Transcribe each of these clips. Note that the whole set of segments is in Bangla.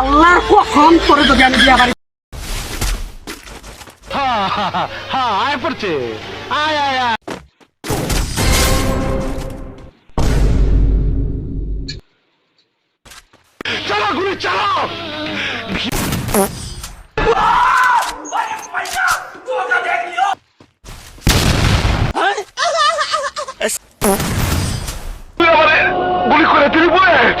আল্লাহ কখন করে যদি আমি বিয়া বাড়ি আয় পড়ছে। আয় আয় আয়। চালা গুলি আমারে গুলি করে দিলি বুয়েট।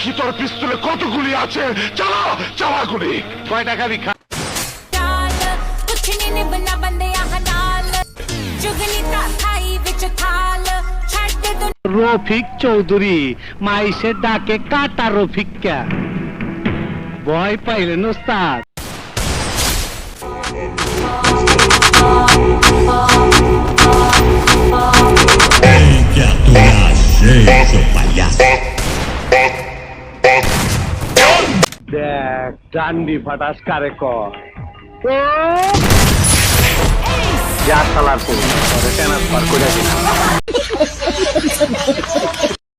ভিতর তোর পিস্তলে কত গুলি আছে? চালা চালা গুলি। কয় টাকা বিখ্যাত রফিক চৌধুরী মাইসে ডাকে কাটা রফিককা। ভয় পাইলেন ওস্তাদ। Ei. দেখ ডান্ডি ফাটাস কারে কর যা চালার করুন ট্রান্সফার করে দিন